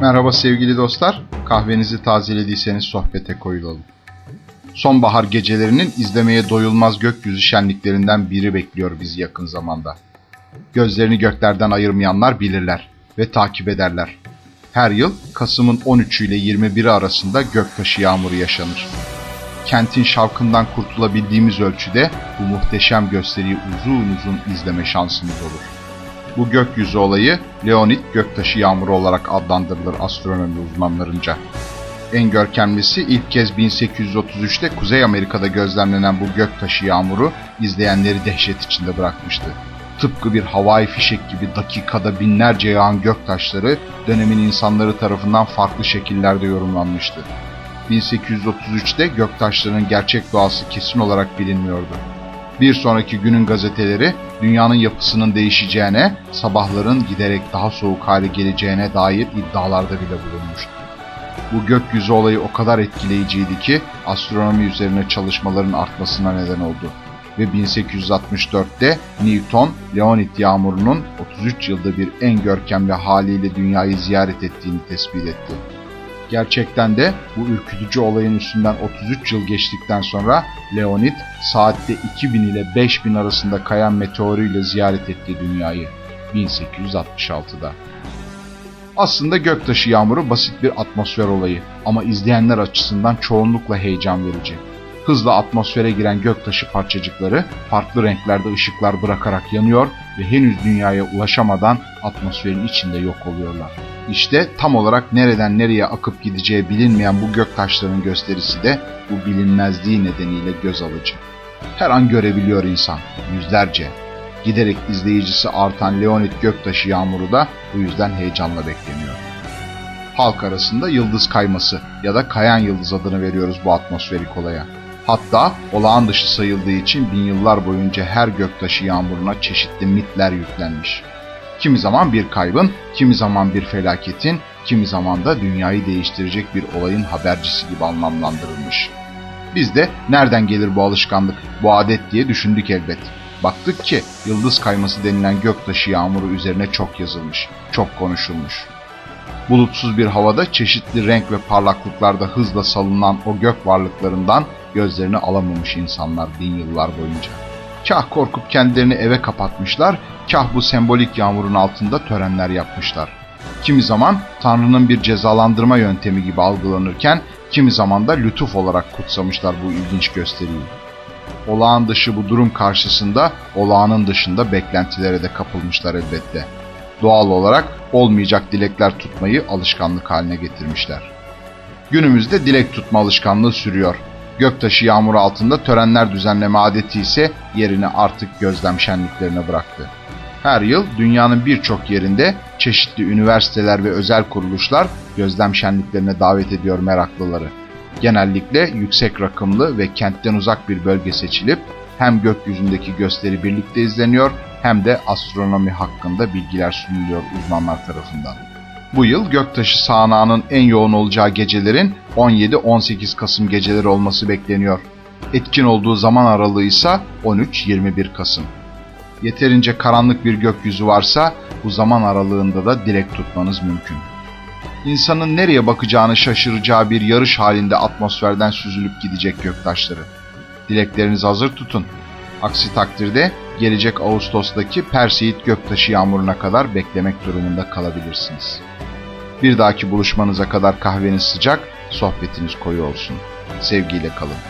Merhaba sevgili dostlar. Kahvenizi tazelediyseniz sohbete koyulalım. Sonbahar gecelerinin izlemeye doyulmaz gökyüzü şenliklerinden biri bekliyor bizi yakın zamanda. Gözlerini göklerden ayırmayanlar bilirler ve takip ederler. Her yıl Kasım'ın 13'ü ile 21'i arasında göktaşı yağmuru yaşanır. Kentin şavkından kurtulabildiğimiz ölçüde bu muhteşem gösteriyi uzun uzun izleme şansımız olur. Bu gökyüzü olayı Leonid göktaşı yağmuru olarak adlandırılır astronomi uzmanlarınca. En görkemlisi ilk kez 1833'te Kuzey Amerika'da gözlemlenen bu göktaşı yağmuru izleyenleri dehşet içinde bırakmıştı. Tıpkı bir havai fişek gibi dakikada binlerce yağan göktaşları dönemin insanları tarafından farklı şekillerde yorumlanmıştı. 1833'te göktaşlarının gerçek doğası kesin olarak bilinmiyordu. Bir sonraki günün gazeteleri dünyanın yapısının değişeceğine, sabahların giderek daha soğuk hale geleceğine dair iddialarda bile bulunmuştu. Bu gökyüzü olayı o kadar etkileyiciydi ki astronomi üzerine çalışmaların artmasına neden oldu. Ve 1864'te Newton, Leonid yağmurunun 33 yılda bir en görkemli haliyle dünyayı ziyaret ettiğini tespit etti. Gerçekten de bu ürkütücü olayın üstünden 33 yıl geçtikten sonra Leonid saatte 2000 ile 5000 arasında kayan meteoruyla ziyaret etti dünyayı 1866'da. Aslında göktaşı yağmuru basit bir atmosfer olayı ama izleyenler açısından çoğunlukla heyecan verici. Hızla atmosfere giren göktaşı parçacıkları farklı renklerde ışıklar bırakarak yanıyor ve henüz dünyaya ulaşamadan atmosferin içinde yok oluyorlar. İşte tam olarak nereden nereye akıp gideceği bilinmeyen bu göktaşlarının gösterisi de bu bilinmezliği nedeniyle göz alıcı. Her an görebiliyor insan, yüzlerce. Giderek izleyicisi artan Leonid göktaşı yağmuru da bu yüzden heyecanla bekleniyor. Halk arasında yıldız kayması ya da kayan yıldız adını veriyoruz bu atmosferik olaya. Hatta olağan dışı sayıldığı için bin yıllar boyunca her göktaşı yağmuruna çeşitli mitler yüklenmiş. Kimi zaman bir kaybın, kimi zaman bir felaketin, kimi zaman da dünyayı değiştirecek bir olayın habercisi gibi anlamlandırılmış. Biz de nereden gelir bu alışkanlık, bu adet diye düşündük elbet. Baktık ki yıldız kayması denilen göktaşı yağmuru üzerine çok yazılmış, çok konuşulmuş. Bulutsuz bir havada çeşitli renk ve parlaklıklarda hızla salınan o gök varlıklarından gözlerini alamamış insanlar bin yıllar boyunca. Kah korkup kendilerini eve kapatmışlar, kah bu sembolik yağmurun altında törenler yapmışlar. Kimi zaman Tanrı'nın bir cezalandırma yöntemi gibi algılanırken, kimi zaman da lütuf olarak kutsamışlar bu ilginç gösteriyi. Olağan dışı bu durum karşısında olağanın dışında beklentilere de kapılmışlar elbette. Doğal olarak olmayacak dilekler tutmayı alışkanlık haline getirmişler. Günümüzde dilek tutma alışkanlığı sürüyor. Göktaşı yağmuru altında törenler düzenleme adeti ise yerini artık gözlem şenliklerine bıraktı. Her yıl dünyanın birçok yerinde çeşitli üniversiteler ve özel kuruluşlar gözlem şenliklerine davet ediyor meraklıları. Genellikle yüksek rakımlı ve kentten uzak bir bölge seçilip hem gökyüzündeki gösteri birlikte izleniyor hem de astronomi hakkında bilgiler sunuluyor uzmanlar tarafından. Bu yıl göktaşı sağanağının en yoğun olacağı gecelerin 17-18 Kasım geceleri olması bekleniyor. Etkin olduğu zaman aralığı ise 13-21 Kasım. Yeterince karanlık bir gökyüzü varsa bu zaman aralığında da dilek tutmanız mümkün. İnsanın nereye bakacağını şaşıracağı bir yarış halinde atmosferden süzülüp gidecek göktaşları. Dileklerinizi hazır tutun. Aksi takdirde gelecek Ağustos'taki Perseid göktaşı yağmuruna kadar beklemek durumunda kalabilirsiniz. Bir dahaki buluşmanıza kadar kahveniz sıcak, sohbetiniz koyu olsun. Sevgiyle kalın.